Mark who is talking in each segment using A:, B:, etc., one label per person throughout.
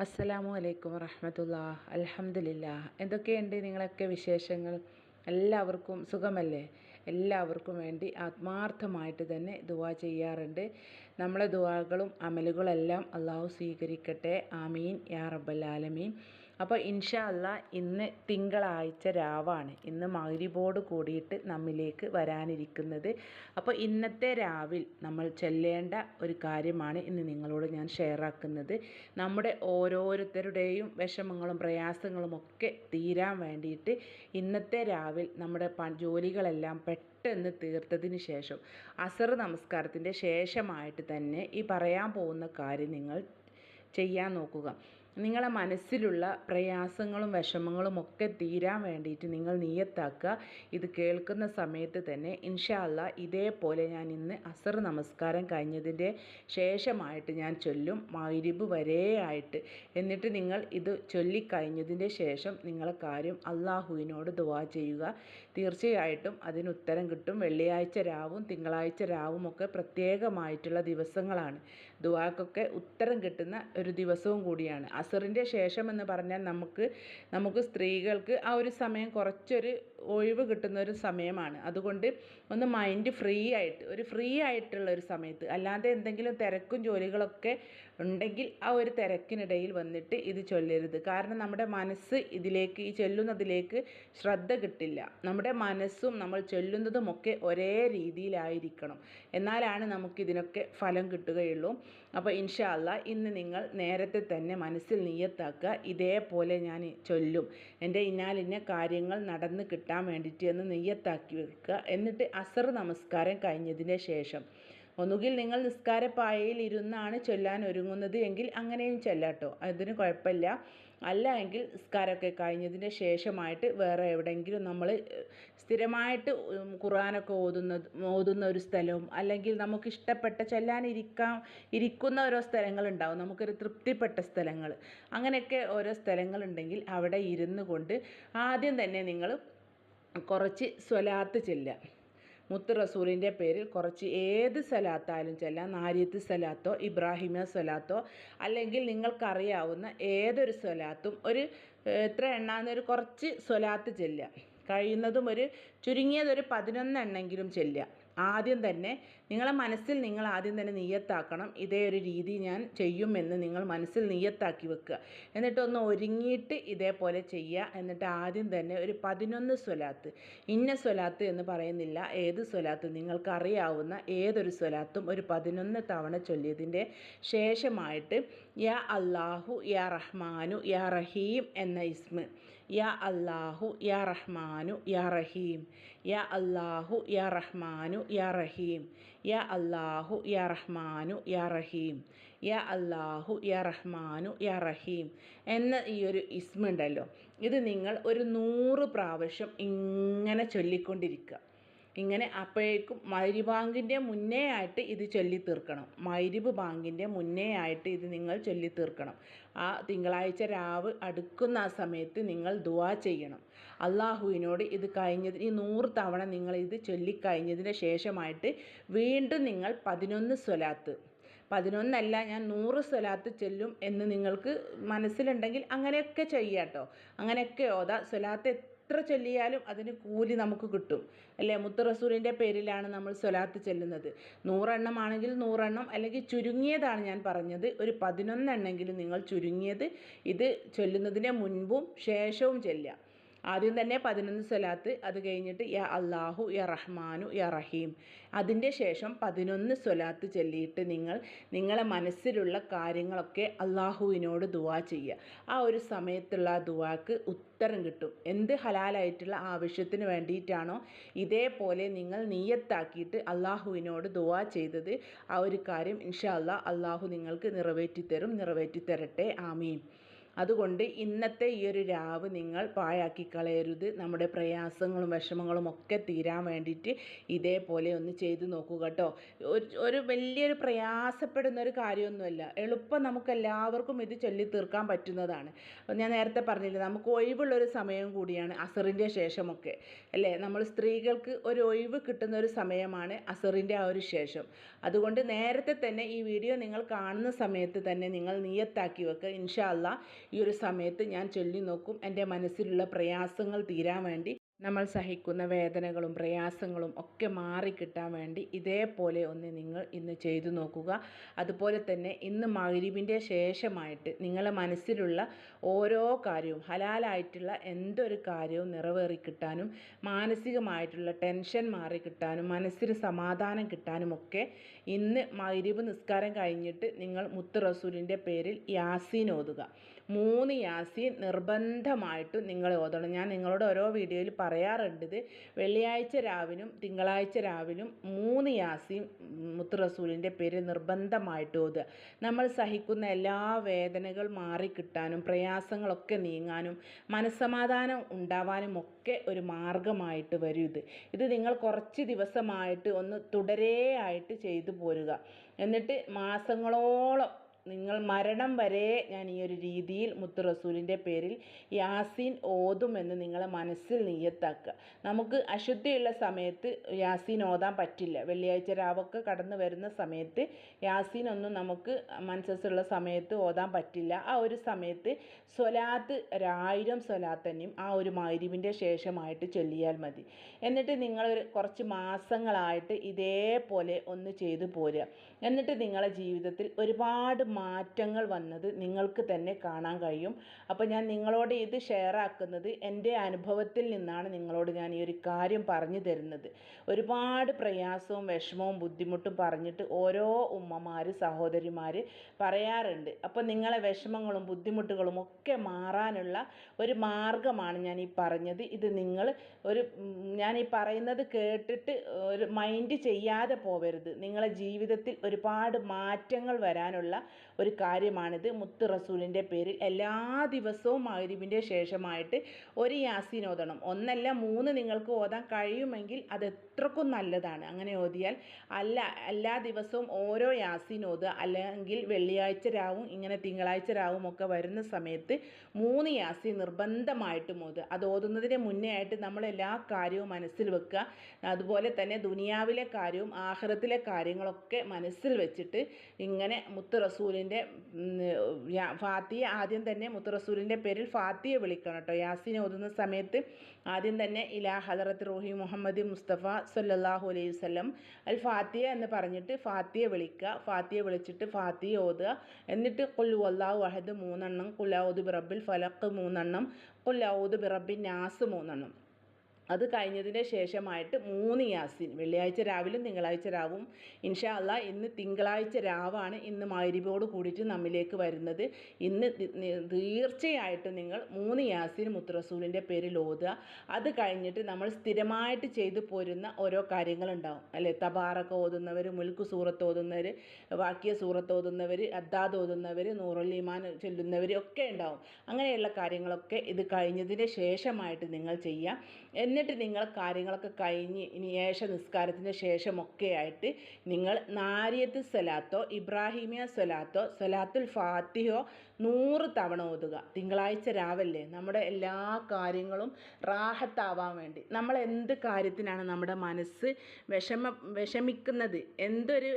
A: അസ്സലാമു അലൈക്കും വറഹമത്തുള്ള അൽഹംദുലില്ല എന്തൊക്കെയുണ്ട് നിങ്ങളൊക്കെ വിശേഷങ്ങൾ? എല്ലാവർക്കും സുഖമല്ലേ? എല്ലാവർക്കും വേണ്ടി ആത്മാർത്ഥമായിട്ട് തന്നെ ദുവാ ചെയ്യാറുണ്ട്. നമ്മളെ ദുവാകളും അമലുകളെല്ലാം അള്ളാഹു സ്വീകരിക്കട്ടെ. ആമീൻ. യാ റബ്ബൽ ആലമീൻ. അപ്പോൾ ഇൻഷാ ഇന്ന് തിങ്കളാഴ്ച രാവാണ്. ഇന്ന് മഗ്രിബോട് കൂടിയിട്ട് നമ്മിലേക്ക് വരാനിരിക്കുന്നത്. അപ്പോൾ ഇന്നത്തെ രാവിൽ നമ്മൾ ചെല്ലേണ്ട ഒരു കാര്യമാണ് ഇന്ന് നിങ്ങളോട് ഞാൻ ഷെയർ ആക്കുന്നത് നമ്മുടെ ഓരോരുത്തരുടെയും വിഷമങ്ങളും പ്രയാസങ്ങളും ഒക്കെ തീരാൻ വേണ്ടിയിട്ട് ഇന്നത്തെ രാവിൽ നമ്മുടെ ജോലികളെല്ലാം പെട്ടെന്ന് തീർത്തതിന് ശേഷം അസർ നമസ്കാരത്തിന്റെ ശേഷമായിട്ട് തന്നെ ഈ പറയാൻ പോകുന്ന കാര്യം നിങ്ങൾ ചെയ്യാൻ നോക്കുക. നിങ്ങളെ മനസ്സിലുള്ള പ്രയാസങ്ങളും വിഷമങ്ങളും ഒക്കെ തീരാൻ വേണ്ടിയിട്ട് നിങ്ങൾ നീയത്താക്കുക ഇത് കേൾക്കുന്ന സമയത്ത് തന്നെ ഇൻഷാല്ല ഇതേപോലെ ഞാൻ ഇന്ന് അസർ നമസ്കാരം കഴിഞ്ഞതിന്റെ ശേഷമായിട്ട് ഞാൻ ചൊല്ലും. മൈരിബ് വരെ ആയിട്ട്. എന്നിട്ട് നിങ്ങൾ ഇത് ചൊല്ലിക്കഴിഞ്ഞതിന്റെ ശേഷം നിങ്ങളെ കാര്യം അള്ളാഹുവിനോട് ദുവാ ചെയ്യുക. തീർച്ചയായിട്ടും അതിന് ഉത്തരം കിട്ടും. വെള്ളിയാഴ്ച രാവും തിങ്കളാഴ്ച രാവും ഒക്കെ പ്രത്യേകമായിട്ടുള്ള ദിവസങ്ങളാണ്. ദുവാക്കൊക്കെ ഉത്തരം കിട്ടുന്ന ഒരു ദിവസവും കൂടിയാണ്. അസറിന്റെ ശേഷം എന്ന് പറഞ്ഞാൽ നമുക്ക് നമുക്ക് സ്ത്രീകൾക്ക് ആ ഒരു സമയം കുറച്ചൊരു ഒഴിവ് കിട്ടുന്ന ഒരു സമയമാണ്. അതുകൊണ്ട് ഒന്ന് മൈൻഡ് ഫ്രീ ആയിട്ട് ഒരു ഫ്രീ ആയിട്ടുള്ള ഒരു സമയത്ത് അല്ലാതെ എന്തെങ്കിലും തിരക്കും ജോലികളൊക്കെ ഉണ്ടെങ്കിൽ ആ ഒരു തിരക്കിനിടയിൽ വന്നിട്ട് ഇത് ചൊല്ലരുത്. കാരണം നമ്മുടെ മനസ്സ് ഇതിലേക്ക് ഈ ചൊല്ലുന്നതിലേക്ക് ശ്രദ്ധ കിട്ടില്ല. നമ്മുടെ മനസ്സും നമ്മൾ ചൊല്ലുന്നതും ഒക്കെ ഒരേ രീതിയിലായിരിക്കണം. എന്നാലാണ് നമുക്കിതിനൊക്കെ ഫലം കിട്ടുകയുള്ളൂ. അപ്പോൾ ഇൻഷാ അല്ലാ ഇന്ന് നിങ്ങൾ നേരത്തെ തന്നെ മനസ്സിൽ നീയത്താക്കുക. ഇതേപോലെ ഞാൻ ചൊല്ലും. എന്റെ ഇന്നാലിന്ന കാര്യങ്ങൾ നടന്ന് കിട്ടാൻ വേണ്ടിയിട്ട് എന്ന് നെയ്യത്താക്കി വെക്കുക. എന്നിട്ട് അസർ നമസ്കാരം കഴിഞ്ഞതിന് ശേഷം. ഒന്നുകിൽ നിങ്ങൾ നിസ്കാരപ്പായയിൽ ഇരുന്നാണ് ചൊല്ലാൻ ഒരുങ്ങുന്നത് എങ്കിൽ അങ്ങനെയും ചൊല്ലാട്ടോ അതിന് കുഴപ്പമില്ല. അല്ല എങ്കിൽ നിസ്കാരമൊക്കെ കഴിഞ്ഞതിന് ശേഷമായിട്ട് വേറെ എവിടെയെങ്കിലും നമ്മൾ സ്ഥിരമായിട്ട് ഖുർആനൊക്കെ ഓതുന്ന ഓതുന്ന ഒരു സ്ഥലവും അല്ലെങ്കിൽ നമുക്ക് ഇഷ്ടപ്പെട്ട ചൊല്ലാനിരിക്കാൻ ഇരിക്കുന്ന ഓരോ സ്ഥലങ്ങളുണ്ടാവും നമുക്കൊരു തൃപ്തിപ്പെട്ട സ്ഥലങ്ങൾ. അങ്ങനെയൊക്കെ ഓരോ സ്ഥലങ്ങളുണ്ടെങ്കിൽ അവിടെ ഇരുന്ന് കൊണ്ട് ആദ്യം തന്നെ നിങ്ങൾ കുറച്ച് സ്വലാത്ത് ചെല്ലാം മുത്ത് റസൂലിന്റെ പേരിൽ കുറച്ച് ഏത് സലാത്തായാലും ചെല്ലാം നാരിയത്ത് സലാത്തോ ഇബ്രാഹിമ സലാത്തോ അല്ലെങ്കിൽ നിങ്ങൾക്കറിയാവുന്ന ഏതൊരു സ്വലാത്തും ഒരു എത്ര എണ്ണാന്നൊരു കുറച്ച് സ്വലാത്ത് ചെല്ലാം കഴിയുന്നതും ഒരു ചുരുങ്ങിയതൊരു പതിനൊന്നെണ്ണെങ്കിലും ചെല്ലുക. ആദ്യം തന്നെ നിങ്ങളെ മനസ്സിൽ നിങ്ങൾ ആദ്യം തന്നെ നീയത്താക്കണം. ഇതേ ഒരു രീതി ഞാൻ ചെയ്യുമെന്ന് നിങ്ങൾ മനസ്സിൽ നീയത്താക്കി വെക്കുക. എന്നിട്ട് ഒന്ന് ഒരുങ്ങിയിട്ട് ഇതേപോലെ ചെയ്യുക. എന്നിട്ട് ആദ്യം തന്നെ ഒരു പതിനൊന്ന് സ്വലാത്ത്. ഇന്ന സ്വലാത്ത് എന്ന് പറയുന്നില്ല. ഏത് സ്വലാത്ത്? നിങ്ങൾക്കറിയാവുന്ന ഏതൊരു സ്വലാത്തും ഒരു പതിനൊന്ന് തവണ ചൊല്ലിയതിന്റെ ശേഷമായിട്ട് യാ അള്ളാഹു യാ റഹ്മാനു യാ റഹീം എന്ന ഇസ്മ. യാ അള്ളാഹു യാ റഹ്മാനു യാ റഹീം. യാ അള്ളാഹു യാ റഹ്മാനു യാ റഹീം. യാ അല്ലാഹു യാ റഹ്മാനു യാ റഹീം. യാ അല്ലാഹു യാ റഹ്മാനു യാ റഹീം. എന്ന ഈ ഒരു ഇസ്മുണ്ടല്ലോ ഇത് നിങ്ങൾ ഒരു നൂറ് പ്രാവശ്യം ഇങ്ങനെ ചൊല്ലിക്കൊണ്ടിരിക്കുക. ഇങ്ങനെ അപ്പോഴേക്കും മൈരി ബാങ്കിന്റെ മുന്നേ ആയിട്ട് ഇത് ചൊല്ലി തീർക്കണം മൈരിബ് ബാങ്കിന്റെ മുന്നേ ആയിട്ട് ഇത് നിങ്ങൾ ചൊല്ലി തീർക്കണം ആ തിങ്കളാഴ്ച രാവ് അടുക്കുന്ന ആ സമയത്ത് നിങ്ങൾ ദുവാ ചെയ്യണം. അള്ളാഹുവിനോട് ഇത് കഴിഞ്ഞതിന് ഈ നൂറ് തവണ നിങ്ങൾ ഇത് ചൊല്ലിക്കഴിഞ്ഞതിന് ശേഷമായിട്ട് വീണ്ടും നിങ്ങൾ പതിനൊന്ന് സ്വലാത്ത്. പതിനൊന്നല്ല ഞാൻ നൂറ് സ്വലാത്ത് ചൊല്ലും എന്ന് നിങ്ങൾക്ക് മനസ്സിലുണ്ടെങ്കിൽ അങ്ങനെയൊക്കെ ചെയ്യാട്ടോ. അങ്ങനെയൊക്കെ ഓതാ. സ്വലാത്ത് എത്ര ചൊല്ലിയാലും അതിന് കൂലി നമുക്ക് കിട്ടും. അല്ലേ? മുത്തറസൂലിന്റെ പേരിലാണ് നമ്മൾ സ്വലാത്ത് ചെല്ലുന്നത്. നൂറെണ്ണം ആണെങ്കിൽ നൂറെണ്ണം അല്ലെങ്കിൽ ചുരുങ്ങിയതാണ് ഞാൻ പറഞ്ഞത്. ഒരു പതിനൊന്നെണ്ണെങ്കിലും നിങ്ങൾ ചുരുങ്ങിയത് ഇത് ചൊല്ലുന്നതിന് മുൻപും ശേഷവും ചെല്ലുക. ആദ്യം തന്നെ പതിനൊന്ന് സ്വലാത്ത് അത് കഴിഞ്ഞിട്ട് യാ അള്ളാഹു യാ റഹ്മാനു യാ റഹീം. അതിന്റെ ശേഷം പതിനൊന്ന് സ്വലാത്ത് ചൊല്ലിയിട്ട് നിങ്ങൾ നിങ്ങളെ മനസ്സിലുള്ള കാര്യങ്ങളൊക്കെ അള്ളാഹുവിനോട് ദുവാ ചെയ്യുക. ആ ഒരു സമയത്തുള്ള ആ ദുവാക്ക് ഉത്തരം കിട്ടും. എന്ത് ഹലാലായിട്ടുള്ള ആവശ്യത്തിന് വേണ്ടിയിട്ടാണോ ഇതേപോലെ നിങ്ങൾ നീയത്താക്കിയിട്ട് അള്ളാഹുവിനോട് ദുവാ ചെയ്തത്. ആ ഒരു കാര്യം ഇൻഷാ അല്ലാ അള്ളാഹു നിങ്ങൾക്ക് നിറവേറ്റി തരും നിറവേറ്റി തരട്ടെ ആമീൻ. അതുകൊണ്ട് ഇന്നത്തെ ഈ ഒരു രാവ് നിങ്ങൾ പാഴാക്കി കളയരുത് നമ്മുടെ പ്രയാസങ്ങളും വിഷമങ്ങളും ഒക്കെ തീരാൻ വേണ്ടിയിട്ട് ഇതേപോലെ ഒന്ന് ചെയ്ത് നോക്കുക കേട്ടോ. ഒരു വലിയൊരു പ്രയാസപ്പെടുന്ന ഒരു കാര്യമൊന്നുമല്ല. എളുപ്പം നമുക്ക് എല്ലാവർക്കും ഇത് ചൊല്ലി തീർക്കാൻ പറ്റുന്നതാണ്. ഞാൻ നേരത്തെ പറഞ്ഞില്ലേ നമുക്ക് ഒഴിവുള്ളൊരു സമയം കൂടിയാണ് അസറിന്റെ ശേഷമൊക്കെ. അല്ലേ? നമ്മൾ സ്ത്രീകൾക്ക് ഒരു ഒഴിവ് കിട്ടുന്ന ഒരു സമയമാണ് അസറിന്റെ ആ ഒരു ശേഷം. അതുകൊണ്ട് നേരത്തെ തന്നെ ഈ വീഡിയോ നിങ്ങൾ കാണുന്ന സമയത്ത് തന്നെ നിങ്ങൾ നിയത്താക്കി വെക്കുക. ഇൻഷാല്ല ഈ ഒരു സമയത്ത് ഞാൻ ചൊല്ലി നോക്കും. എന്റെ മനസ്സിലുള്ള പ്രയാസങ്ങൾ തീരാൻ വേണ്ടി നമ്മൾ സഹിക്കുന്ന വേദനകളും പ്രയാസങ്ങളും ഒക്കെ മാറിക്കിട്ടാൻ വേണ്ടി ഇതേപോലെ ഒന്ന് നിങ്ങൾ ഇന്ന് ചെയ്തു നോക്കുക. അതുപോലെ തന്നെ ഇന്ന് മകരിവിന്റെ ശേഷമായിട്ട് നിങ്ങളെ മനസ്സിലുള്ള ഓരോ കാര്യവും ഹലാലായിട്ടുള്ള എന്തൊരു കാര്യവും നിറവേറി കിട്ടാനും മാനസികമായിട്ടുള്ള ടെൻഷൻ മാറി കിട്ടാനും മനസ്സിന് സമാധാനം കിട്ടാനും ഒക്കെ ഇന്ന് മകരിവ് നിസ്കാരം കഴിഞ്ഞിട്ട് നിങ്ങൾ മുത്ത് റസൂലിന്റെ പേരിൽ യാസീൻ ഓതുക. മൂന്ന് യാസീൻ നിർബന്ധമായിട്ടും നിങ്ങൾ ഓതണം. ഞാൻ നിങ്ങളോട് ഓരോ വീഡിയോയിൽ പറയാറുണ്ട് വെള്ളിയാഴ്ച രാവിലും തിങ്കളാഴ്ച രാവിലും മൂന്ന് യാസീൻ മുത്ത് റസൂലിന്റെ പേര് നിർബന്ധമായിട്ട് ഓതുക. നമ്മൾ സഹിക്കുന്ന എല്ലാ വേദനകൾ മാറിക്കിട്ടാനും പ്രയാസങ്ങളൊക്കെ നീങ്ങാനും മനസ്സമാധാനം ഉണ്ടാവാനും ഒക്കെ ഒരു മാർഗമായിട്ട് വരും ഇത്. ഇത് നിങ്ങൾ കുറച്ച് ദിവസമായിട്ട് ഒന്ന് തുടരെ ആയിട്ട് ചെയ്തു പോരുക. എന്നിട്ട് മാസങ്ങളോളം നിങ്ങൾ മരണം വരെ ഞാൻ ഈ ഒരു രീതിയിൽ മുത്ത് റസൂലിന്റെ പേരിൽ യാസീൻ ഓതുമെന്ന് നിങ്ങളെ മനസ്സിൽ നിയത്താക്കുക. നമുക്ക് അശുദ്ധിയുള്ള സമയത്ത് യാസീൻ ഓതാൻ പറ്റില്ല. വെള്ളിയാഴ്ച രാവൊക്കെ കടന്നു വരുന്ന സമയത്ത് യാസീൻ ഒന്നും നമുക്ക് മനസ്സുള്ള സമയത്ത് ഓതാൻ പറ്റില്ല. ആ ഒരു സമയത്ത് സ്വലാത്ത് ഒരായിരം സ്വലാത്ത് തന്നെയും ആ ഒരു മൈരിവിന്റെ ശേഷമായിട്ട് ചൊല്ലിയാൽ മതി. എന്നിട്ട് നിങ്ങൾ കുറച്ച് മാസങ്ങളായിട്ട് ഇതേപോലെ ഒന്ന് ചെയ്തു പോരുക. എന്നിട്ട് നിങ്ങളുടെ ജീവിതത്തിൽ ഒരുപാട് മാറ്റങ്ങൾ വന്നത് നിങ്ങൾക്ക് തന്നെ കാണാൻ കഴിയും. അപ്പോൾ ഞാൻ നിങ്ങളോട് ഇത് ഷെയർ ആക്കുന്നത് എന്റെ അനുഭവത്തിൽ നിന്നാണ് നിങ്ങളോട് ഞാൻ ഈ ഒരു കാര്യം പറഞ്ഞു തരുന്നത്. ഒരുപാട് പ്രയാസവും വിഷമവും ബുദ്ധിമുട്ടും പറഞ്ഞിട്ട് ഓരോ ഉമ്മമാർ സഹോദരിമാർ പറയാറുണ്ട്. അപ്പോൾ നിങ്ങളെ വിഷമങ്ങളും ബുദ്ധിമുട്ടുകളും ഒക്കെ മാറാനുള്ള ഒരു മാർഗമാണ് ഞാൻ ഈ പറഞ്ഞത്. ഇത് നിങ്ങൾ ഒരു ഞാൻ ഈ പറയുന്നത് കേട്ടിട്ട് ഒരു മൈൻഡ് ചെയ്യാതെ പോവരുത്. നിങ്ങളെ ജീവിതത്തിൽ ഒരുപാട് മാറ്റങ്ങൾ വരാനുള്ള ഒരു കാര്യമാണിത്. മുത്ത് റസൂലിന്റെ പേരിൽ എല്ലാ ദിവസവും മഗ്‌രിബിന്റെ ശേഷമായിട്ട് ഒരു യാസീൻ ഓതണം. ഒന്നല്ല മൂന്ന് നിങ്ങൾക്ക് ഓതാൻ കഴിയുമെങ്കിൽ അത് എത്രക്കും നല്ലതാണ്. അങ്ങനെ ഓതിയാൽ അല്ല എല്ലാ ദിവസവും ഓരോ യാസീൻ ഓതുക. അല്ലെങ്കിൽ വെള്ളിയാഴ്ച രാവും ഇങ്ങനെ തിങ്കളാഴ്ച രാവും ഒക്കെ വരുന്ന സമയത്ത് മൂന്ന് യാസീൻ നിർബന്ധമായിട്ടും ഓതുക. അത് ഓതുന്നതിന് മുന്നേ ആയിട്ട് നമ്മൾ എല്ലാ കാര്യവും മനസ്സിൽ വെക്കുക. അതുപോലെ തന്നെ ദുനിയാവിലെ കാര്യവും ആഖിറത്തിലെ കാര്യങ്ങളൊക്കെ മനസ്സിൽ വെച്ചിട്ട് ഇങ്ങനെ മുത്ത് റസൂലിന്റെ ഫാത്തിയ ആദ്യം തന്നെ മുത്തറസൂലിന്റെ പേരിൽ ഫാത്തിയെ വിളിക്കണം കേട്ടോ. യാസീൻ ഓതുന്ന സമയത്ത് ആദ്യം തന്നെ ഇലാ ഹദറത്ത് റോഹി മുഹമ്മദ് മുസ്തഫ സല്ലല്ലാഹു അലൈഹി വസല്ലം അൽ ഫാത്തിയ എന്ന് പറഞ്ഞിട്ട് ഫാത്തിയെ വിളിക്കുക. ഫാത്തിയെ വിളിച്ചിട്ട് ഫാത്തിയ ഓതുക. എന്നിട്ട് കുൽ വല്ലാഹു അഹദ് മൂന്നെണ്ണം കുൽ ഔദു ബിറബ്ബിൽ ഫലഖ് മൂന്നെണ്ണം കുൽ ഔദു ബിറബ്ബിൻ നാസ് മൂന്നെണ്ണം. അത് കഴിഞ്ഞതിന് ശേഷമായിട്ട് മൂന്ന് യാസിൻ. വെള്ളിയാഴ്ച രാവിലും തിങ്കളാഴ്ച രാവും. ഇൻഷാ അല്ല ഇന്ന് തിങ്കളാഴ്ച രാവാണ് ഇന്ന് മൈരിബോട് കൂടിയിട്ട് നമ്മിലേക്ക് വരുന്നത്. ഇന്ന് തീർച്ചയായിട്ടും നിങ്ങൾ മൂന്ന് യാസിൻ മുത്തറസൂലിന്റെ പേരിൽ ഓതുക. അത് കഴിഞ്ഞിട്ട് നമ്മൾ സ്ഥിരമായിട്ട് ചെയ്തു പോരുന്ന ഓരോ കാര്യങ്ങളുണ്ടാവും. അല്ലേ? തബാറൊക്കെ ഓതുന്നവർ മുൽക്ക് സൂറത്ത് ഓതുന്നവർ വാക്യ സൂറത്ത് ഓതുന്നവർ അദ്ദാദ് ഓതുന്നവർ നൂറുൽ ചൊല്ലുന്നവർ ഒക്കെ ഉണ്ടാവും. അങ്ങനെയുള്ള കാര്യങ്ങളൊക്കെ ഇത് കഴിഞ്ഞതിന് ശേഷമായിട്ട് നിങ്ങൾ ചെയ്യുക. എന്നിട്ട് നിങ്ങൾ കാര്യങ്ങളൊക്കെ കഴിഞ്ഞ് ഇനി ഏഷ നിസ്കാരത്തിന് ശേഷമൊക്കെ ആയിട്ട് നിങ്ങൾ നാരിയത്ത് സ്വലാത്തോ ഇബ്രാഹിമിയ സ്വലാത്തോ സ്വലാത്തുൽ ഫാത്തിഹോ നൂറ് തവണ ഓതുക. തിങ്കളാഴ്ച രാവിലെ നമ്മുടെ എല്ലാ കാര്യങ്ങളും റാഹത്താവാൻ വേണ്ടി. നമ്മൾ എന്ത് കാര്യത്തിനാണ് നമ്മുടെ മനസ്സ് വിഷമ വിഷമിക്കുന്നത്? എന്തൊരു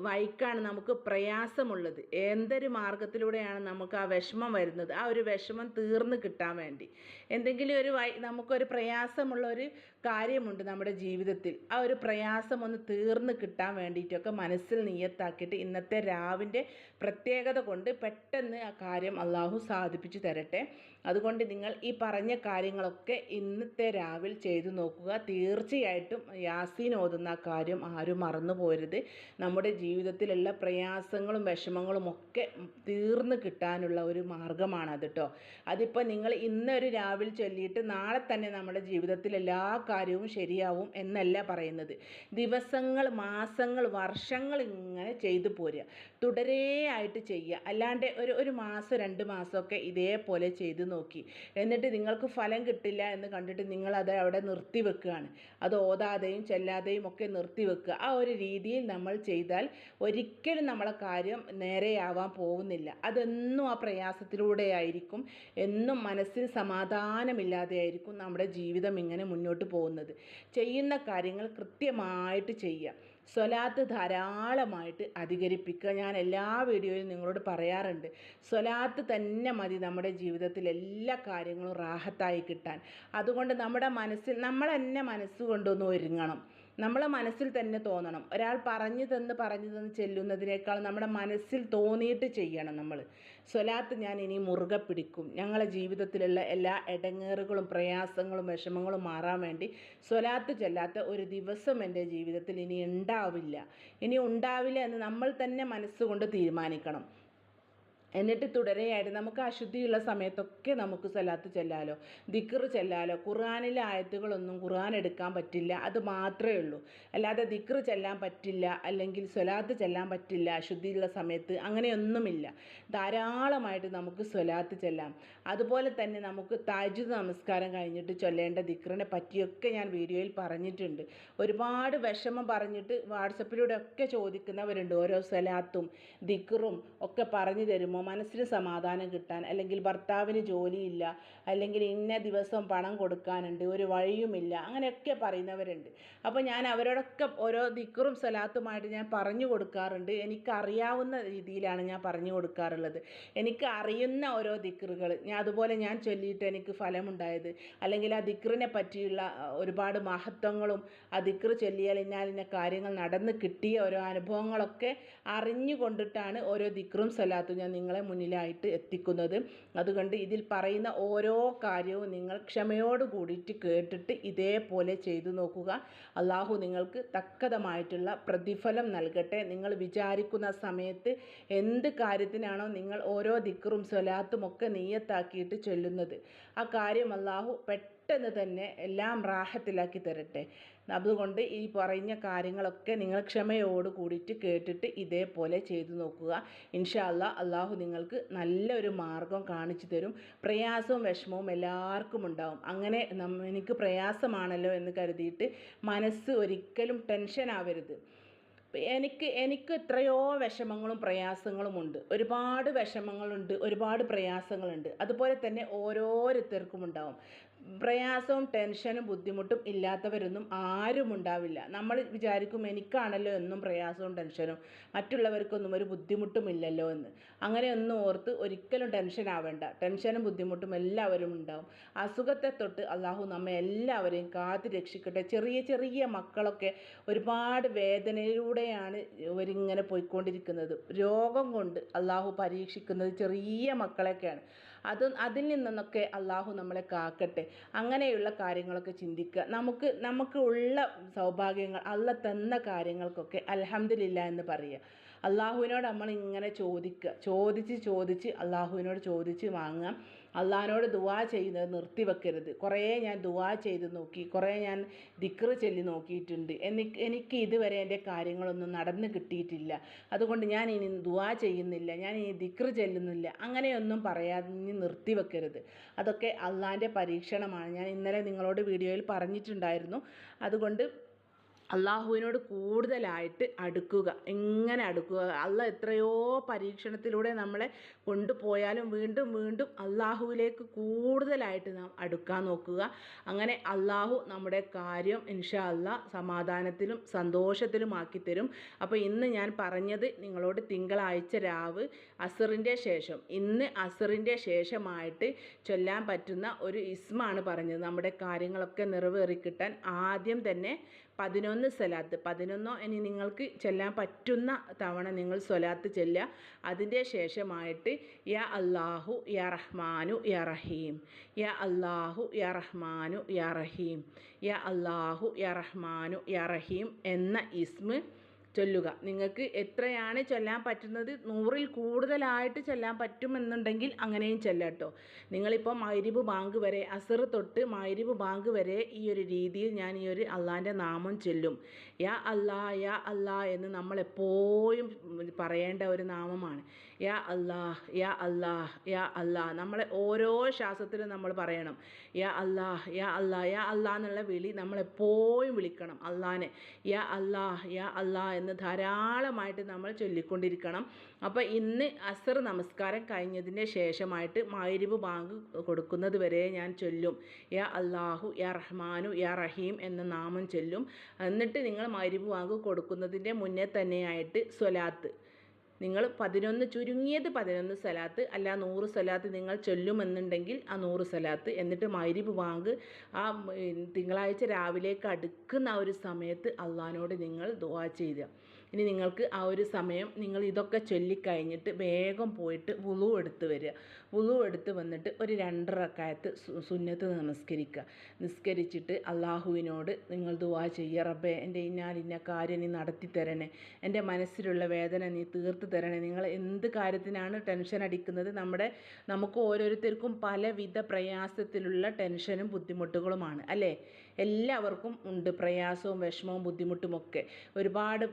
A: വഴിക്കാണ് നമുക്ക് പ്രയാസമുള്ളത്? എന്തൊരു മാർഗത്തിലൂടെയാണ് നമുക്ക് ആ വിഷമം വരുന്നത്? ആ ഒരു വിഷമം തീർന്നു കിട്ടാൻ വേണ്ടി. എന്തെങ്കിലും ഒരു വൈ നമുക്കൊരു പ്രയാസമുള്ള ഒരു കാര്യമുണ്ട് നമ്മുടെ ജീവിതത്തിൽ. ആ ഒരു പ്രയാസം ഒന്ന് തീർന്നു കിട്ടാൻ വേണ്ടിയിട്ടൊക്കെ മനസ്സിൽ നിയത്താക്കിയിട്ട് ഇന്നത്തെ രാവിന്റെ പ്രത്യേകത കൊണ്ട് പെട്ടെന്ന് ആ കാര്യം അള്ളാഹു സാധിപ്പിച്ചു തരട്ടെ. അതുകൊണ്ട് നിങ്ങൾ ഈ പറഞ്ഞ കാര്യങ്ങളൊക്കെ ഇന്നത്തെ രാവിലെ ചെയ്തു നോക്കുക. തീർച്ചയായിട്ടും യാസീൻ ഓതുന്ന കാര്യം ആരും മറന്നു പോരുത്. നമ്മുടെ ജീവിതത്തിലുള്ള പ്രയാസങ്ങളും വിഷമങ്ങളും ഒക്കെ തീർന്നു കിട്ടാനുള്ള ഒരു മാർഗമാണത് കേട്ടോ അതിപ്പോൾ നിങ്ങൾ ഇന്നൊരു രാവിലെ ചൊല്ലിയിട്ട് നാളെ തന്നെ നമ്മുടെ ജീവിതത്തിൽ എല്ലാ കാര്യവും ശരിയാവും എന്നല്ല പറയുന്നത്. ദിവസങ്ങൾ മാസങ്ങൾ വർഷങ്ങൾ ഇങ്ങനെ ചെയ്തു പോരുക. തുടരെയായിട്ട് ചെയ്യുക. അല്ലാണ്ട് ഒരു ഒരു മാസം രണ്ട് മാസമൊക്കെ ഇതേപോലെ ചെയ്ത് നോക്കി. എന്നിട്ട് നിങ്ങൾക്ക് ഫലം കിട്ടില്ല എന്ന് കണ്ടിട്ട് നിങ്ങളത് അവിടെ നിർത്തി വെക്കുകയാണ്. അത് ഓതാതെയും ചെല്ലാതെയും ഒക്കെ നിർത്തി വെക്കുക. ആ ഒരു രീതിയിൽ നമ്മൾ ചെയ്താൽ ഒരിക്കലും നമ്മളെ കാര്യം നേരെയാവാൻ പോകുന്നില്ല. അതെന്നും ആ പ്രയാസത്തിലൂടെ ആയിരിക്കും. എന്നും മനസ്സിൽ സമാധാനമില്ലാതെ ആയിരിക്കും നമ്മുടെ ജീവിതം ഇങ്ങനെ മുന്നോട്ട് പോകുന്നത്. ചെയ്യുന്ന കാര്യങ്ങൾ കൃത്യമായിട്ട് ചെയ്യുക. സ്വലാത്ത് ധാരാളമായിട്ട് അധികരിപ്പിക്കുക. ഞാൻ എല്ലാ വീഡിയോയിലും നിങ്ങളോട് പറയാറുണ്ട്. സ്വലാത്ത് തന്നെ മതി നമ്മുടെ ജീവിതത്തിൽ എല്ലാ കാര്യങ്ങളും റാഹത്തായി കിട്ടാൻ. അതുകൊണ്ട് നമ്മുടെ മനസ്സിൽ നമ്മൾ തന്നെ മനസ്സുകൊണ്ടൊന്ന് ഒരുങ്ങണം. നമ്മളെ മനസ്സിൽ തന്നെ തോന്നണം. ഒരാൾ പറഞ്ഞു തന്ന് പറഞ്ഞു തന്ന് ചെല്ലുന്നതിനേക്കാൾ നമ്മുടെ മനസ്സിൽ തോന്നിയിട്ട് ചെയ്യണം നമ്മൾ. സ്വലാത്ത് ഞാൻ ഇനി മുറുകെ പിടിക്കും. ഞങ്ങളെ ജീവിതത്തിലുള്ള എല്ലാ ഇടങ്ങേറുകളും പ്രയാസങ്ങളും വിഷമങ്ങളും മാറാൻ വേണ്ടി സ്വലാത്ത് ചെല്ലാത്ത ഒരു ദിവസം എന്റെ ജീവിതത്തിൽ ഇനി ഉണ്ടാവില്ല. ഇനി ഉണ്ടാവില്ല എന്ന് നമ്മൾ തന്നെ മനസ്സുകൊണ്ട് തീരുമാനിക്കണം. എന്നിട്ട് തുടരെയായിട്ട് നമുക്ക് അശുദ്ധിയുള്ള സമയത്തൊക്കെ നമുക്ക് സലാത്ത് ചെല്ലാലോ ദിക്ർ ചെല്ലാലോ ഖുർആാനിലെ ആയത്തുകളൊന്നും ഖുർആൻ എടുക്കാൻ പറ്റില്ല അത് മാത്രമേ ഉള്ളൂ. അല്ലാതെ ദിക്ർ ചെല്ലാൻ പറ്റില്ല അല്ലെങ്കിൽ സ്വലാത്ത് ചെല്ലാൻ പറ്റില്ല അശുദ്ധിയുള്ള സമയത്ത് അങ്ങനെയൊന്നുമില്ല. ധാരാളമായിട്ട് നമുക്ക് സ്വലാത്ത് ചെല്ലാം. അതുപോലെ തന്നെ നമുക്ക് താജുദ് നമസ്കാരം കഴിഞ്ഞിട്ട് ചൊല്ലേണ്ട ദിക്കറിനെ പറ്റിയൊക്കെ ഞാൻ വീഡിയോയിൽ പറഞ്ഞിട്ടുണ്ട്. ഒരുപാട് വിഷമം പറഞ്ഞിട്ട് വാട്സപ്പിലൂടെ ഒക്കെ ചോദിക്കുന്നവരുണ്ട്. ഓരോ സ്വലാത്തും ദിക്കറും ഒക്കെ പറഞ്ഞു തരുമോ മനസ്സിന് സമാധാനം കിട്ടാൻ അല്ലെങ്കിൽ ഭർത്താവിന് ജോലിയില്ല അല്ലെങ്കിൽ ഇന്ന ദിവസം പണം കൊടുക്കാനുണ്ട് ഒരു വഴിയുമില്ല അങ്ങനെയൊക്കെ പറയുന്നവരുണ്ട്. അപ്പോൾ ഞാൻ അവരോടൊക്കെ ഓരോ ദിക്റും സ്വലാത്തുമായിട്ട് ഞാൻ പറഞ്ഞു കൊടുക്കാറുണ്ട്. എനിക്കറിയാവുന്ന രീതിയിലാണ് ഞാൻ പറഞ്ഞു കൊടുക്കാറുള്ളത്. എനിക്ക് അറിയുന്ന ഓരോ ദിക്കറുകൾ ഞാൻ അതുപോലെ ഞാൻ ചൊല്ലിയിട്ട് എനിക്ക് ഫലമുണ്ടായത്. അല്ലെങ്കിൽ ആ ദിക്കറിനെ പറ്റിയുള്ള ഒരുപാട് മഹത്വങ്ങളും ആ ദിക്കറ് ചൊല്ലിയാൽ ഇന്നാലിന്ന കാര്യങ്ങൾ നടന്ന് കിട്ടിയ ഓരോ അനുഭവങ്ങളൊക്കെ അറിഞ്ഞുകൊണ്ടിട്ടാണ് ഓരോ ദിക്കറും സ്വലാത്തും ഞാൻ നിങ്ങളെ മുന്നിലായിട്ട് എത്തിക്കുന്നത്. അതുകൊണ്ട് ഇതിൽ പറയുന്ന ഓരോ കാര്യവും നിങ്ങൾ ക്ഷമയോട് കൂടിയിട്ട് കേട്ടിട്ട് ഇതേപോലെ ചെയ്തു നോക്കുക. അള്ളാഹു നിങ്ങൾക്ക് തക്കതമായിട്ടുള്ള പ്രതിഫലം നൽകട്ടെ. നിങ്ങൾ വിചാരിക്കുന്ന സമയത്ത് എന്ത് കാര്യത്തിനാണോ നിങ്ങൾ ഓരോ ദിക്കറും സ്വലാത്തും ഒക്കെ നീയത്താക്കിയിട്ട് ചൊല്ലുന്നത്. ആ കാര്യം അള്ളാഹു പെട്ടെന്ന് തന്നെ എല്ലാം റാഹത്തിലാക്കി തരട്ടെ. അതുകൊണ്ട് ഈ പറഞ്ഞ കാര്യങ്ങളൊക്കെ നിങ്ങൾ ക്ഷമയോട് കൂടിയിട്ട് കേട്ടിട്ട് ഇതേപോലെ ചെയ്തു നോക്കുക. ഇൻഷാ അല്ലാ അള്ളാഹു നിങ്ങൾക്ക് നല്ലൊരു മാർഗം കാണിച്ചു തരും. പ്രയാസവും വിഷമവും എല്ലാവർക്കും ഉണ്ടാവും. അങ്ങനെ എനിക്ക് പ്രയാസമാണല്ലോ എന്ന് കരുതിയിട്ട് മനസ്സ് ഒരിക്കലും ടെൻഷൻ ആവരുത്. എനിക്ക് എനിക്ക് എത്രയോ വിഷമങ്ങളും പ്രയാസങ്ങളും ഉണ്ട്. ഒരുപാട് വിഷമങ്ങളുണ്ട് ഒരുപാട് പ്രയാസങ്ങളുണ്ട്. അതുപോലെ തന്നെ ഓരോരുത്തർക്കും ഉണ്ടാവും. പ്രയാസവും ടെൻഷനും ബുദ്ധിമുട്ടും ഇല്ലാത്തവരൊന്നും ആരും ഉണ്ടാവില്ല. നമ്മൾ വിചാരിക്കും എനിക്കാണല്ലോ എന്നും പ്രയാസവും ടെൻഷനും മറ്റുള്ളവർക്കൊന്നും ഒരു ബുദ്ധിമുട്ടും ഇല്ലല്ലോ എന്ന്. അങ്ങനെയൊന്നും ഓർത്ത് ഒരിക്കലും ടെൻഷൻ ആവേണ്ട. ടെൻഷനും ബുദ്ധിമുട്ടും എല്ലാവരും ഉണ്ടാവും. അസുഖത്തെ തൊട്ട് അള്ളാഹു നമ്മെ എല്ലാവരെയും കാത്തു രക്ഷിക്കട്ടെ. ചെറിയ ചെറിയ മക്കളൊക്കെ ഒരുപാട് വേദനയിലൂടെയാണ് ഇവരിങ്ങനെ പോയിക്കൊണ്ടിരിക്കുന്നത്. രോഗം കൊണ്ട് അള്ളാഹു പരീക്ഷിക്കുന്നത് ചെറിയ മക്കളൊക്കെയാണ് അത് അതിൽ നിന്നൊക്കെ അള്ളാഹു നമ്മളെ കാക്കട്ടെ. അങ്ങനെയുള്ള കാര്യങ്ങളൊക്കെ ചിന്തിക്കുക. നമുക്ക് നമുക്ക് ഉള്ള സൗഭാഗ്യങ്ങൾ അള്ള തന്ന കാര്യങ്ങൾക്കൊക്കെ അലഹമില്ല എന്ന് പറയുക. അള്ളാഹുവിനോട് നമ്മൾ ഇങ്ങനെ ചോദിക്കുക. ചോദിച്ച് ചോദിച്ച് അള്ളാഹുവിനോട് ചോദിച്ച് വാങ്ങുക. അള്ളാഹിനോട് ദുവാ ചെയ്യുന്നത് നിർത്തിവെക്കരുത്. കുറേ ഞാൻ ദുവാ ചെയ്ത് നോക്കി കുറേ ഞാൻ ദിക്ർ ചൊല്ലി നോക്കിയിട്ടുണ്ട്. എനിക്ക് എനിക്ക് ഇതുവരെ എന്റെ കാര്യങ്ങളൊന്നും നടന്നു കിട്ടിയിട്ടില്ല. അതുകൊണ്ട് ഞാൻ ഇനി ദുവാ ചെയ്യുന്നില്ല ഞാൻ ഇനി ദിക്റ് ചെല്ലുന്നില്ല അങ്ങനെയൊന്നും പറയാതെ നിർത്തിവെക്കരുത്. അതൊക്കെ അള്ളാന്റെ പരീക്ഷണമാണ്. ഞാൻ ഇന്നലെ നിങ്ങളോട് വീഡിയോയിൽ പറഞ്ഞിട്ടുണ്ടായിരുന്നു. അതുകൊണ്ട് അള്ളാഹുവിനോട് കൂടുതലായിട്ട് അടുക്കുക. എങ്ങനെ അടുക്കുക? അള്ള എത്രയോ പരീക്ഷണത്തിലൂടെ നമ്മളെ കൊണ്ടുപോയാലും വീണ്ടും വീണ്ടും അള്ളാഹുവിലേക്ക് കൂടുതലായിട്ട് നാം അടുക്കാൻ നോക്കുക. അങ്ങനെ അള്ളാഹു നമ്മുടെ കാര്യം ഇൻഷാ അല്ല സമാധാനത്തിലും സന്തോഷത്തിലും ആക്കി തരും. അപ്പോൾ ഇന്ന് ഞാൻ പറഞ്ഞത് നിങ്ങളോട് തിങ്കളാഴ്ച രാവ് അസറിന്റെ ശേഷം. ഇന്ന് അസറിന്റെ ശേഷമായിട്ട് ചൊല്ലാൻ പറ്റുന്ന ഒരു ഇസ്മാണ് പറഞ്ഞത്. നമ്മുടെ കാര്യങ്ങളൊക്കെ നിറവേറി കിട്ടാൻ ആദ്യം തന്നെ പതിനൊന്ന് സ്വലാത്ത്. പതിനൊന്നോ ഇനി നിങ്ങൾക്ക് ചെല്ലാൻ പറ്റുന്ന തവണ നിങ്ങൾ സ്വലാത്ത് ചെല്ലുക. അതിന്റെ ശേഷമായിട്ട് യാ അള്ളാഹു യാ റഹ്മാനു യാ റഹീം. യാ അള്ളാഹു യാ റഹ്മാനു യാ റഹീം. യാ അള്ളാഹു യാ റഹ്മാനു യാ റഹീം എന്ന ഇസ്മ് ചൊല്ലുക. നിങ്ങൾക്ക് എത്രയാണ് ചൊല്ലാൻ പറ്റുന്നത്? നൂറിൽ കൂടുതലായിട്ട് ചൊല്ലാൻ പറ്റുമെന്നുണ്ടെങ്കിൽ അങ്ങനെയും ചെല്ലാട്ടോ നിങ്ങളിപ്പോൾ മൈരിബ് ബാങ്ക് വരെ അസർ തൊട്ട് മൈരിബ് ബാങ്ക് വരെ ഈ ഒരു രീതിയിൽ ഞാൻ ഈ ഒരു അള്ളാന്റെ നാമം ചൊല്ലും. യാ അല്ലാ യാ അല്ലാ എന്ന് നമ്മൾ എപ്പോഴും പറയേണ്ട ഒരു നാമമാണ്. യാ അല്ലാഹ് യാ അല്ലാഹ് യാ അല്ലാഹ്. നമ്മളെ ഓരോ ശ്വാസത്തിലും നമ്മൾ പറയണം. യാ അല്ലാഹ് യാ അല്ലാ യാ അല്ലാ എന്നുള്ള വിളി നമ്മളെപ്പോഴും വിളിക്കണം. അള്ളാനെ യാ അല്ലാഹ് യാ അല്ലാ എന്ന് ധാരാളമായിട്ട് നമ്മൾ ചൊല്ലിക്കൊണ്ടിരിക്കണം. അപ്പോൾ ഇന്ന് അസർ നമസ്കാരം കഴിഞ്ഞതിന് ശേഷമായിട്ട് മൈരിബ് ബാങ്ക് കൊടുക്കുന്നത് വരെ ഞാൻ ചൊല്ലും. യാ അല്ലാഹു യാ റഹ്മാനു യാ റഹീം എന്ന നാമം ചൊല്ലും. എന്നിട്ട് നിങ്ങൾ മൈരിബ് ബാങ്ക് കൊടുക്കുന്നതിന്റെ മുന്നേ തന്നെയായിട്ട് സ്വലാത്ത്. നിങ്ങൾ പതിനൊന്ന് ചുരുങ്ങിയത് പതിനൊന്ന് സലാത്ത് അല്ല നൂറ് സലാത്ത് നിങ്ങൾ ചൊല്ലുമെന്നുണ്ടെങ്കിൽ ആ നൂറ് സലാത്ത്. എന്നിട്ട് മൈരിബ് വാങ്ക് ആ തിങ്കളാഴ്ച രാവിലേക്ക് അടുക്കുന്ന ആ ഒരു സമയത്ത് അള്ളഹാനോട് നിങ്ങൾ ദുവാ ചെയ്യുക. ഇനി നിങ്ങൾക്ക് ആ ഒരു സമയം നിങ്ങൾ ഇതൊക്കെ ചൊല്ലിക്കഴിഞ്ഞിട്ട് വേഗം പോയിട്ട് വുളു എടുത്ത് വരിക. വുളു എടുത്ത് വന്നിട്ട് ഒരു രണ്ടരക്കായത്ത് സുന്നത്ത് നമസ്കരിക്കുക. നിസ്കരിച്ചിട്ട് അള്ളാഹുവിനോട് നിങ്ങൾ ദുവാ ചെയ്യുക. റബ്ബേ എന്റെ ഇന്നാൽ ഇന്ന കാര്യം നീ നടത്തി തരണേ. എന്റെ മനസ്സിലുള്ള വേദന നീ തീർത്ത് തരണേ. നിങ്ങൾ എന്ത് കാര്യത്തിനാണ് ടെൻഷൻ അടിക്കുന്നത്? നമ്മുടെ നമുക്ക് ഓരോരുത്തർക്കും പലവിധ പ്രയാസത്തിലുള്ള ടെൻഷനും ബുദ്ധിമുട്ടുകളുമാണ് അല്ലേ? എല്ലാവർക്കും ഉണ്ട് പ്രയാസവും വിഷമവും ബുദ്ധിമുട്ടുമൊക്കെ. ഒരുപാട്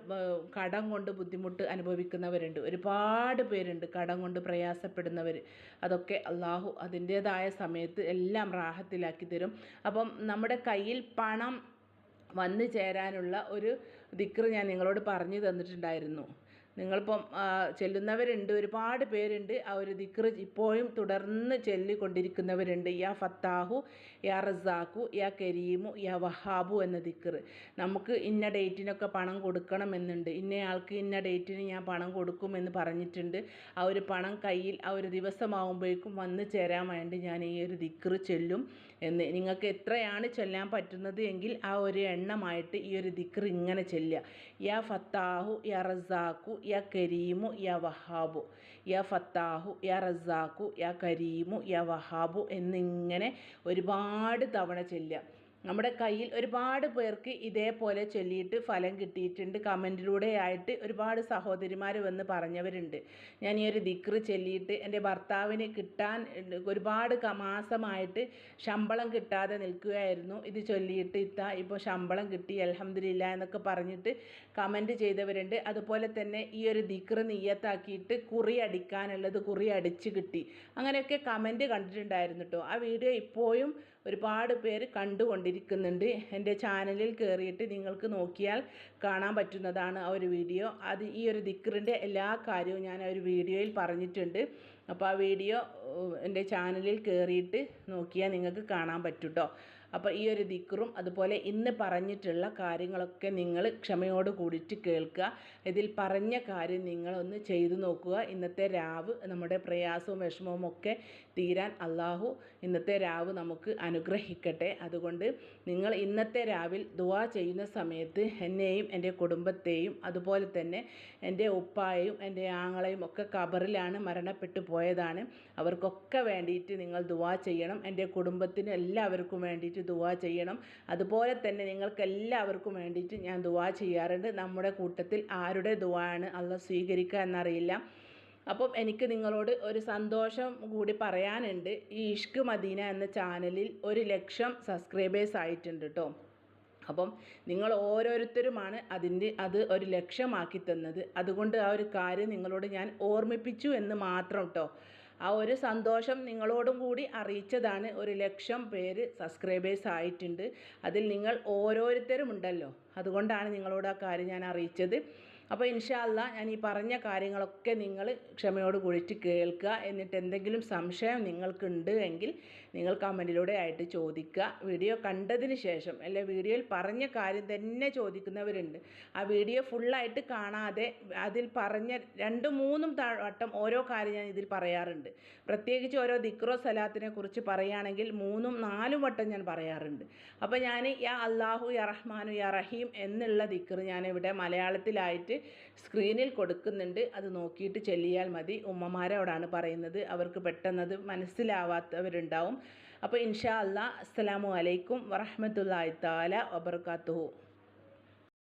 A: കടം കൊണ്ട് ബുദ്ധിമുട്ട് അനുഭവിക്കുന്നവരുണ്ട്. ഒരുപാട് പേരുണ്ട് കടം കൊണ്ട് പ്രയാസപ്പെടുന്നവർ അതൊക്കെ അള്ളാഹു അതിന്റേതായ സമയത്ത് എല്ലാം റാഹത്തിലാക്കി തരും. അപ്പം നമ്മുടെ കയ്യിൽ പണം വന്നു ചേരാനുള്ള ഒരു ദിക്ർ ഞാൻ നിങ്ങളോട് പറഞ്ഞു തന്നിട്ടുണ്ടായിരുന്നു. നിങ്ങളിപ്പം ചെല്ലുന്നവരുണ്ട് ഒരുപാട് പേരുണ്ട്. ആ ഒരു ദിക്ർ ഇപ്പോഴും തുടർന്ന് ചൊല്ലിക്കൊണ്ടിരിക്കുന്നവരുണ്ട്. യാ ഫത്താഹു യാ റസാഖു യാ കരീമു യാ വഹാബു എന്ന ദിക്ർ നമുക്ക് ഇന്ന ഡേറ്റിനൊക്കെ പണം കൊടുക്കണമെന്നുണ്ട്. ഇന്നയാൾക്ക് ഇന്ന ഡേറ്റിന് ഞാൻ പണം കൊടുക്കുമെന്ന് പറഞ്ഞിട്ടുണ്ട്. ആ ഒരു പണം കയ്യിൽ ആ ഒരു ദിവസമാകുമ്പോഴേക്കും വന്ന് ചേരാൻ വേണ്ടി ഞാൻ ഈ ഒരു ദിക്ർ ചൊല്ലും. എന്ന് നിങ്ങൾക്ക് എത്രയാണ് ചൊല്ലാൻ പറ്റുന്നത് എങ്കിൽ ആ ഒരു എണ്ണമായിട്ട് ഈ ഒരു ദിക്ർ ഇങ്ങനെ ചൊല്ലുക. യ ഫത്താഹു യ റസാഖു യ കരീമു യ വഹാബു. യ ഫത്താഹു യ റസാഖു യ കരീമു യ വഹാബു എന്നിങ്ങനെ ഒരുപാട് തവണ ചൊല്ലുക. നമ്മുടെ കയ്യിൽ ഒരുപാട് പേർക്ക് ഇതേപോലെ ചൊല്ലിയിട്ട് ഫലം കിട്ടിയിട്ടുണ്ട്. കമന്റിലൂടെ ആയിട്ട് ഒരുപാട് സഹോദരിമാർ വന്ന് പറഞ്ഞവരുണ്ട്. ഞാൻ ഈ ഒരു ദിക്റ് ചൊല്ലിയിട്ട് എന്റെ ഭർത്താവിന് കിട്ടാൻ ഒരുപാട് മാസമായിട്ട് ശമ്പളം കിട്ടാതെ നിൽക്കുകയായിരുന്നു. ഇത് ചൊല്ലിയിട്ട് ഇത്ത ഇപ്പോൾ ശമ്പളം കിട്ടി അലഹമ്മദില്ല എന്നൊക്കെ പറഞ്ഞിട്ട് കമന്റ് ചെയ്തവരുണ്ട്. അതുപോലെ തന്നെ ഈ ഒരു ദിക്റ് നീയത്താക്കിയിട്ട് കുറി അടിക്കാനുള്ളത് കുറി അടിച്ച് കിട്ടി. അങ്ങനെയൊക്കെ കമന്റ് കണ്ടിട്ടുണ്ടായിരുന്നു കേട്ടോ ആ വീഡിയോ ഇപ്പോഴും ഒരുപാട് പേര് കണ്ടുകൊണ്ടിരിക്കുന്നുണ്ട്. എന്റെ ചാനലിൽ കയറിയിട്ട് നിങ്ങൾക്ക് നോക്കിയാൽ കാണാൻ പറ്റുന്നതാണ് ആ ഒരു വീഡിയോ. അത് ഈ ഒരു ദിക്റിന്റെ എല്ലാ കാര്യവും ഞാൻ ആ ഒരു വീഡിയോയിൽ പറഞ്ഞിട്ടുണ്ട്. അപ്പോൾ ആ വീഡിയോ എന്റെ ചാനലിൽ കയറിയിട്ട് നോക്കിയാൽ നിങ്ങൾക്ക് കാണാൻ പറ്റും കേട്ടോ അപ്പോൾ ഈ ഒരു ദിക്റും അതുപോലെ ഇന്ന് പറഞ്ഞിട്ടുള്ള കാര്യങ്ങളൊക്കെ നിങ്ങൾ ക്ഷമയോട് കൂടിയിട്ട് കേൾക്കുക. ഇതിൽ പറഞ്ഞ കാര്യം നിങ്ങളൊന്ന് ചെയ്തു നോക്കുക. ഇന്നത്തെ രാവ് നമ്മുടെ പ്രയാസവും വിഷമവും ഒക്കെ തീരാൻ അള്ളാഹു ഇന്നത്തെ രാവ് നമുക്ക് അനുഗ്രഹിക്കട്ടെ. അതുകൊണ്ട് നിങ്ങൾ ഇന്നത്തെ രാവിൽ ദുവാ ചെയ്യുന്ന സമയത്ത് എന്നെയും എന്റെ കുടുംബത്തെയും അതുപോലെ തന്നെ എന്റെ ഉപ്പായും എന്റെ ആങ്ങളെയും ഒക്കെ കബറിലാണ് മരണപ്പെട്ടു പോയതാണ്. അവർക്കൊക്കെ വേണ്ടിയിട്ട് നിങ്ങൾ ദുവാ ചെയ്യണം. എന്റെ കുടുംബത്തിന് എല്ലാവർക്കും വേണ്ടിയിട്ട് ദുവാ ചെയ്യണം. അതുപോലെ തന്നെ നിങ്ങൾക്ക് എല്ലാവർക്കും വേണ്ടിയിട്ട് ഞാൻ ദുവാ ചെയ്യാറുണ്ട്. നമ്മുടെ കൂട്ടത്തിൽ ആരുടെ ദുവാണ് അള്ള സ്വീകരിക്കുക എന്നറിയില്ല. അപ്പം എനിക്ക് നിങ്ങളോട് ഒരു സന്തോഷം കൂടി പറയാനുണ്ട്. ഈ ഇഷ്ക് മദീന എന്ന ചാനലിൽ ഒരു ലക്ഷം സബ്സ്ക്രൈബേഴ്സ് ആയിട്ടുണ്ട് കേട്ടോ അപ്പം നിങ്ങൾ ഓരോരുത്തരുമാണ് അതിന്റെ അത് ഒരു ലക്ഷ്യമാക്കി തന്നത്. അതുകൊണ്ട് ആ ഒരു കാര്യം നിങ്ങളോട് ഞാൻ ഓർമ്മിപ്പിച്ചു എന്ന് മാത്രം കേട്ടോ ആ ഒരു സന്തോഷം നിങ്ങളോടും കൂടി അറിയിച്ചതാണ്. ഒരു ലക്ഷം പേര് സബ്സ്ക്രൈബേഴ്സ് ആയിട്ടുണ്ട്. അതിൽ നിങ്ങൾ ഓരോരുത്തരും ഉണ്ടല്ലോ അതുകൊണ്ടാണ് നിങ്ങളോട് ആ കാര്യം ഞാൻ അറിയിച്ചത്. അപ്പോൾ ഇൻഷാല്ല ഞാൻ ഈ പറഞ്ഞ കാര്യങ്ങളൊക്കെ നിങ്ങൾ ക്ഷമയോട് കൂടിയിട്ട് കേൾക്കുക എന്നിട്ട് എന്തെങ്കിലും സംശയം നിങ്ങൾക്കുണ്ട് എങ്കിൽ നിങ്ങൾ കമന്റിലൂടെ ആയിട്ട് ചോദിക്കുക വീഡിയോ കണ്ടതിന് ശേഷം അല്ലെ വീഡിയോയിൽ പറഞ്ഞ കാര്യം തന്നെ ചോദിക്കുന്നവരുണ്ട്. ആ വീഡിയോ ഫുള്ളായിട്ട് കാണാതെ അതിൽ പറഞ്ഞ രണ്ട് മൂന്നും വട്ടം ഓരോ കാര്യം ഞാൻ ഇതിൽ പറയാറുണ്ട്. പ്രത്യേകിച്ച് ഓരോ ദിക്രോ സലാത്തിനെ കുറിച്ച് പറയുകയാണെങ്കിൽ മൂന്നും നാലും വട്ടം ഞാൻ പറയാറുണ്ട്. അപ്പോൾ ഞാൻ യാ അള്ളാഹു യാ റഹ്മാനു യാ റഹീം എന്നുള്ള ദിക്ർ ഞാനിവിടെ മലയാളത്തിലായിട്ട് സ്ക്രീനിൽ കൊടുക്കുന്നുണ്ട്. അത് നോക്കിയിട്ട് ചെല്ലിയാൽ മതി. ഉമ്മമാരോടാണ് പറയുന്നത്. അവർക്ക് പെട്ടെന്നത് മനസ്സിലാവാത്തവരുണ്ടാവും. അപ്പോൾ ഇൻഷാ അല്ലാ അസ്സലാമു അലൈക്കും വറഹമത്തല്ലാ താല